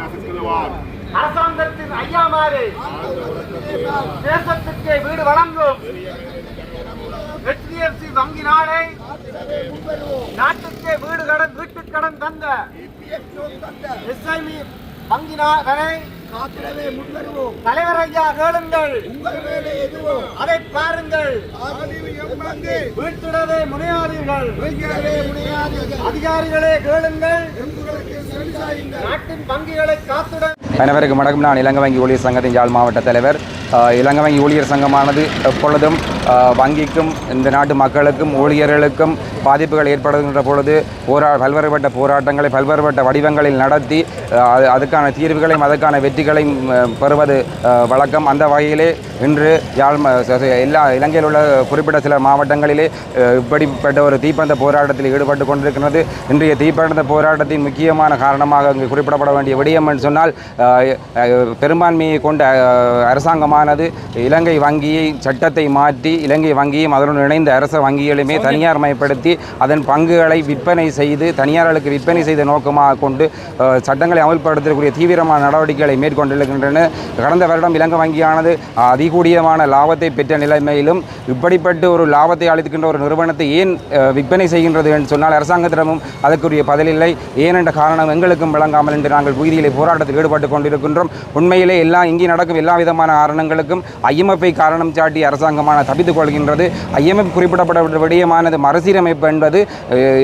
நசுக்குவார் அரசாங்கத்தின் ஐயா மாறு. தேசத்திற்கே வீடு வழங்கும். HDFC வங்கி நாளை நாட்டுக்கே வீடு கடன் வீட்டுக் கடன் தந்த. எஸ்ஐமி வங்கி நாளை காத்திடவே முன்வருவோம் தலைவர் ஐயா கேளுங்கள். உங்கள் வேலை எதுவோ? அதை பாருங்கள். வீட்டிடவே முனையாதீர்கள். அதிகாரிகளே கேளுங்கள். நாட்டின் வங்கிகளை காத்துட அனைவருக்கும் வணக்கம். நான் இலங்கை வங்கி ஊழியர் சங்கத்தின் யாழ் மாவட்ட தலைவர். இலங்கை வங்கி ஊழியர் சங்கமானது எப்பொழுதும் வங்கிக்கும் இந்த நாட்டு மக்களுக்கும் ஊழியர்களுக்கும் பாதிப்புகள் ஏற்படுகின்ற பொழுது போரா பல்வேறுபட்ட போராட்டங்களை பல்வேறுபட்ட வடிவங்களில் நடத்தி அதுக்கான தீர்வுகளையும் அதற்கான வெற்றிகளையும் பெறுவது வழக்கம். அந்த வகையிலே இன்று யாழ் எல்லா இலங்கையில் உள்ள குறிப்பிட்ட சில மாவட்டங்களிலே இப்படிப்பட்ட ஒரு தீப்பந்த போராட்டத்தில் ஈடுபட்டு கொண்டிருக்கிறது. இன்றைய தீப்பந்த போராட்டத்தின் முக்கியமான காரணமாக இங்கு குறிப்பிடப்பட வேண்டிய விடயம் என்று சொன்னால் பெரும்பான்மையை கொண்ட அரசாங்கமானது இலங்கை வங்கியை சட்டத்தை மாற்றி இலங்கை வங்கியும் அதனுடன் இணைந்த அரச வங்கிகளையுமே தனியார்மயப்படுத்தி அதன் பங்குகளை விற்பனை செய்து தனியார்களுக்கு விற்பனை செய்த நோக்கமாக கொண்டு சட்டங்களை அமல்படுத்தக்கூடிய தீவிரமான நடவடிக்கைகளை மேற்கொண்டிருக்கின்றன. கடந்த வருடம் இலங்கை வங்கியானது அதிகூடியமான லாபத்தை பெற்ற நிலைமையிலும் இப்படிப்பட்ட ஒரு லாபத்தை அளித்துக்கின்ற ஒரு நிறுவனத்தை ஏன் விற்பனை செய்கின்றது என்று சொன்னால் அரசாங்கத்திடமும் அதற்குரிய பதிலில்லை. ஏனென்ற காரணம் எங்களுக்கும் விளங்காமல் என்று நாங்கள் வீதியிலே போராட்டத்தில் ஈடுபட்டு கொண்டிருக்கின்றோம். உண்மையிலே எல்லா இங்கே நடக்கும் எல்லா விதமான காரணங்களுக்கும் ஐஎம்எஃப்பை காரணம் சாட்டி அரசாங்கமான தப்பித்துக் கொள்கின்றது. ஐஎம்எஃப் குறிப்பிடப்பட்ட விடயமானது மறுசீரமைப்பு என்பது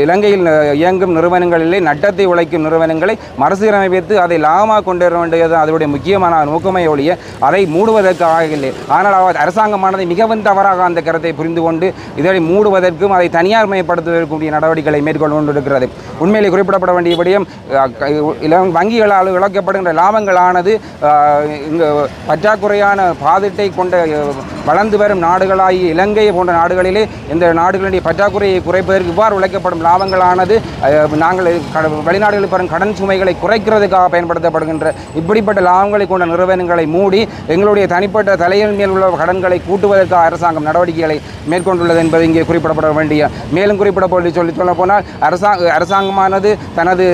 இலங்கையில் இயங்கும் நிறுவனங்களிலே நட்டத்தை உழைக்கும் நிறுவனங்களை மறுசீரமைத்து அதை லாபமாக கொண்டு வர வேண்டியது அதனுடைய முக்கியமான நோக்கமே ஒழிய அதை மூடுவதற்கு ஆகவில்லை ஆனால் அவர் அரசாங்கமானது மிகவும் தவறாக அந்த கருத்தை புரிந்து கொண்டு இதை மூடுவதற்கும் அதை தனியார் தனியார்மயப்படுத்துவதற்குரிய நடவடிக்கைகளை மேற்கொண்டு கொண்டிருக்கிறது. உண்மையிலே குறிப்பிடப்பட வேண்டிய விடயம் இளம் வங்கிகளால் இழக்கப்படுகின்ற லாபங்களானது இங்கு பற்றாக்குறையான பாதிட்டை கொண்ட வளர்ந்து வரும் நாடுகளாகிய இலங்கை போன்ற நாடுகளிலே இந்த நாடுகளுடைய பற்றாக்குறையை குறைப்பதற்கு இவ்வாறு உழைக்கப்படும் லாபங்களானது நாங்கள் வெளிநாடுகளில் பெறும் கடன் சுமைகளை குறைக்கிறதுக்காக பயன்படுத்தப்படுகின்ற இப்படிப்பட்ட லாபங்களை கொண்ட நிறுவனங்களை மூடி எங்களுடைய தனிப்பட்ட தலையின் மேல் உள்ள கடன்களை கூட்டுவதற்காக அரசாங்கம் நடவடிக்கைகளை மேற்கொண்டுள்ளது என்பது இங்கே குறிப்பிடப்பட வேண்டிய மேலும் குறிப்பிடப்பட்டு சொல்லி சொல்ல போனால் அரசாங்க அரசாங்கமானது தனது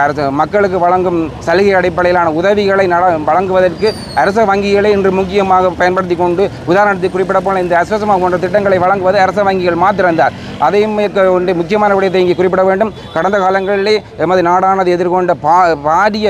அரசு- மக்களுக்கு வழங்கும் சலுகை அடிப்படையிலான உதவிகளை நட வழங்குவதற்கு அரச வங்கிகளை இன்று முக்கியமாக பயன்படுத்தி கொண்டு உதாரணத்துக்கு குறிப்பிட இந்த அஸ்வசமாக போன்ற திட்டங்களை வழங்குவது அரச வங்கிகள் மாத்திரம்தான் அதையும் ஒன்று முக்கியமான விடயத்தை இங்கே குறிப்பிட வேண்டும். கடந்த காலங்களிலே எமது நாடானது எதிர்கொண்ட பா பாரிய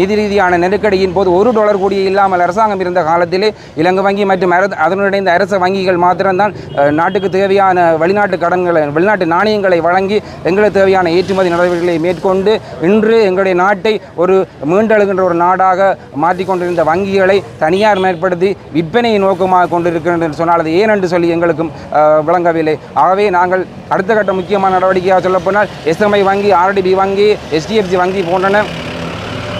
நிதி ரீதியான நெருக்கடியின் போது ஒரு டாலர் கூடிய இல்லாமல் அரசாங்கம் இருந்த காலத்திலே இலங்கை வங்கி மற்றும் அதனுடைய அதனுடன் அரச வங்கிகள் மாத்திரம்தான் நாட்டுக்கு தேவையான வெளிநாட்டு கடன்களை வெளிநாட்டு நாணயங்களை வழங்கி எங்களுக்கு தேவையான ஏற்றுமதி நடவடிக்கைகளை மேற்கொண்டு இன்று எங்களுடைய நாட்டை ஒரு மீண்டெழுகின்ற ஒரு நாடாக மாற்றிக்கொண்டிருந்த வங்கிகளை தனியார் மேற்படுத்தி விற்பனையை நோக்கமாக கொண்டிருக்கின்றன சொன்னால் அது ஏன் என்று சொல்லி எங்களுக்கும் விளங்கவில்லை. ஆக ஆகவே நாங்கள் அடுத்த கட்ட முக்கியமான நடவடிக்கையாக சொல்லப்போனால் எஸ்எம்ஐ வங்கி ஆர்டிபி வங்கி எஸ்டிஎஃப்சி வங்கி போன்றன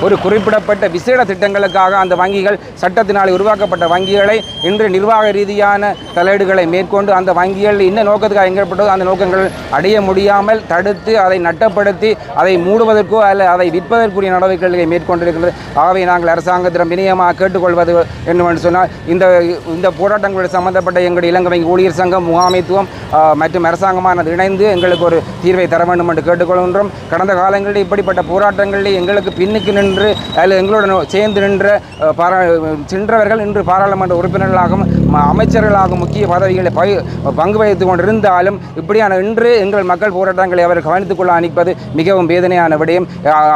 ஒரு குறிப்பிடப்பட்ட விசேட திட்டங்களுக்காக அந்த வங்கிகள் சட்டத்தினால் உருவாக்கப்பட்ட வங்கிகளை இன்று நிர்வாக ரீதியான தலையீடுகளை மேற்கொண்டு அந்த வங்கிகள் என்ன நோக்கத்துக்காக எங்கப்பட்டதோ அந்த நோக்கங்கள் அடைய முடியாமல் தடுத்து அதை நட்டப்படுத்தி அதை மூடுவதற்கோ அல்ல அதை விற்பதற்குரிய நடவடிக்கைகளை மேற்கொண்டிருக்கிறது. ஆகவே நாங்கள் அரசாங்கத்திடம் வினயமாக கேட்டுக்கொள்வது என்னவென்று சொன்னால் இந்த இந்த போராட்டங்களோடு சம்பந்தப்பட்ட எங்களுடைய இலங்கை ஊழியர் சங்கம் முகாமைத்துவம் மற்றும் அரசாங்கமானது இணைந்து எங்களுக்கு ஒரு தீர்வை தர வேண்டும் என்று கேட்டுக்கொள்கின்றோம். கடந்த காலங்களில் இப்படிப்பட்ட போராட்டங்களில் எங்களுக்கு பின்னுக்கு நின்று அதில் எங்களுடன் சேர்ந்து நின்ற பாரா சென்றவர்கள் இன்று பாராளுமன்ற உறுப்பினர்களாகவும் அமைச்சர்களாகவும் முக்கிய பதவிகளை பய பங்கு வகித்துக் கொண்டிருந்தாலும் இப்படியான இன்று எங்கள் மக்கள் போராட்டங்களை அவர் கவனித்துக் கொள்ள அனுப்பது மிகவும் வேதனையான விடயம்.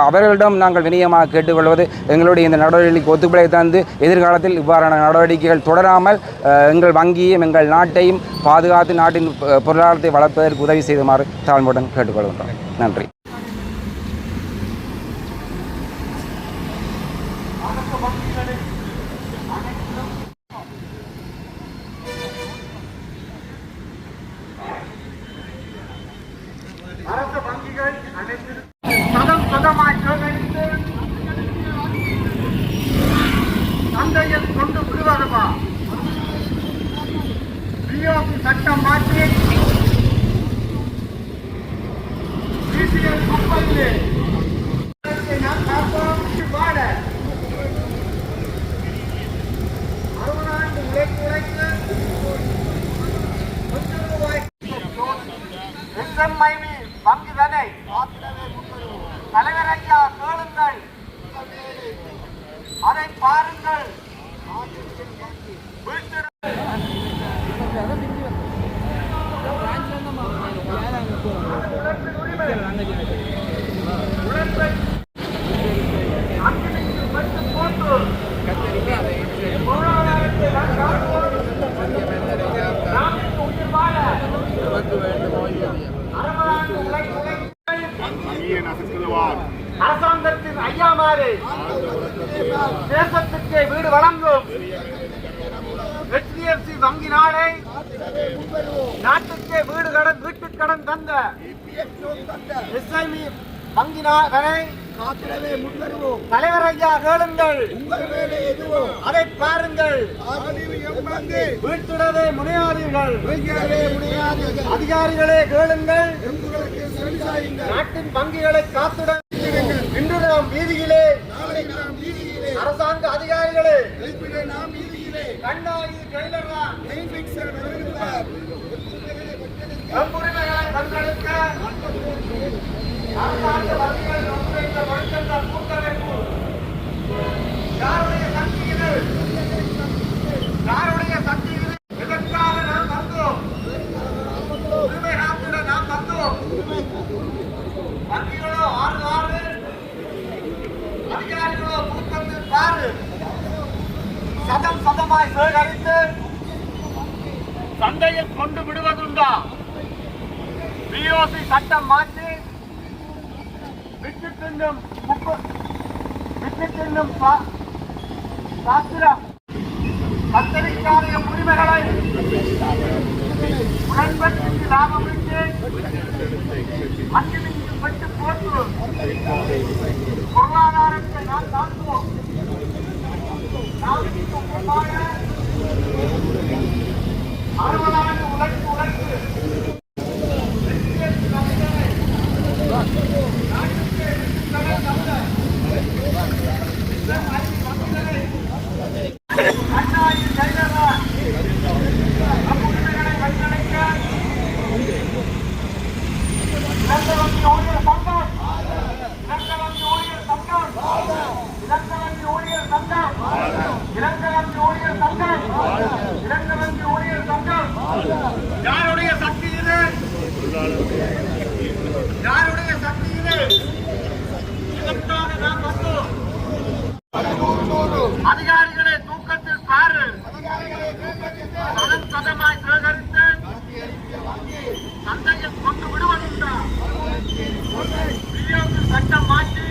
அவர்களிடம் நாங்கள் வினயமாக கேட்டுக்கொள்வது எங்களுடைய இந்த நடவடிக்கைக்கு ஒத்துழைப்பு தந்து எதிர்காலத்தில் இவ்வாறான நடவடிக்கைகள் தொடராமல் எங்கள் வங்கியையும் எங்கள் நாட்டையும் பாதுகாத்து நாட்டின் பொருளாதாரத்தை வளர்ப்பதற்கு உதவி செய்துமாறு தாழ்மையுடன் கேட்டுக்கொள்கின்றோம். நன்றி அரச வங்கிகள் அனைத்து சதம் சதமாய் சேகரித்து சந்தையில் கொண்டு விடுவதுமா பிஓபி சட்டம் மாற்றி பிசிஎல் குப்பையிலே நாம் காப்போம் பாட அறுபதாண்டு உழைப்பு உழைத்து எஸ்எம்ஐவி வங்கிதனை தலைவர் ஐயா கேளுங்கள். பாருங்கள். அரசாங்கத்தின் ஐயாமாறு தேசத்துக்கு வீடு வழங்கும் ஹெச்டிஎஃப்சி வங்கி நாளை நாட்டுக்கே வீடு கடன் கடன் தந்த. எஸ்ஐமி வங்கி முன்வருவோம் தலைவர் ஐயா கேளுங்கள். உங்கள் வேலை எதுவோ அதை பாருங்கள். அகலிவு எம்பந்து வீழ்த்திடவே முனையாதீர்கள். அதிகாரிகளே கேளுங்கள். நாட்டின் வங்கிகளை காத்துட இன்று நாம் வீதியிலே நாளை நாம் வீதியிலே அரசாங்க அதிகாரிகளே எழுப்பிட நாம் வீதியிலே கண்ணாயி கைலர்தான் நெய் மிக்சர் வருகிறார் எம்புரிமைகளை கண்காணிக்க அரசாங்க வங்கிகள் ஒன்றைந்த வழக்கங்கள் கூட்டமைப்பு யாருடைய சக்தி இது யாருடைய சக்தி இது எதற்காக நாம் வந்தோம் உரிமை காத்திட நாம் வந்தோம் வங்கிகளோ ஆறு ஆறு அதிகாரிகளோ கூட்டத்தில் பாரு சதம் சதமாய் சேகரித்து சந்தையில் கொண்டு விடுவதுண்டா? பிஓசி சட்டம் மாற்றி விட்டு முப்ப விட்டு சாஸ்திரம். கத்தரிக்காத உரிமைகளை உடன்பட்டு லாபம் விட்டு பெற்று போட்டு பொருளாதாரத்தை நாம் தாக்குவோம் நாம் முக்கியமாக அறுபதாண்டு உழைப்பு உழைப்பு அண்ணாயின் கைததான் உரிமைகளை கண்காணிக்க இலங்கை வங்கி ஊழியர் சங்கம் இலங்கை வங்கி ஊழியர் சங்கம் இலங்கை வங்கி ஊழியர் சங்கம் இலங்கை வங்கி ஊழியர் சங்கம் இலங்கை வங்கி ஊழியர் சங்கம் யாருடைய சக்தி இது யாருடைய சக்தி இது இதற்காக நாம் வந்தோம் அதிகாரிகளை தூக்கத்தில் பாரு. சதம் சதமாய் சேகரித்து சந்தையில் கொண்டு விடுவதுண்டா. பிரியோக்கு சட்டம் மாற்றி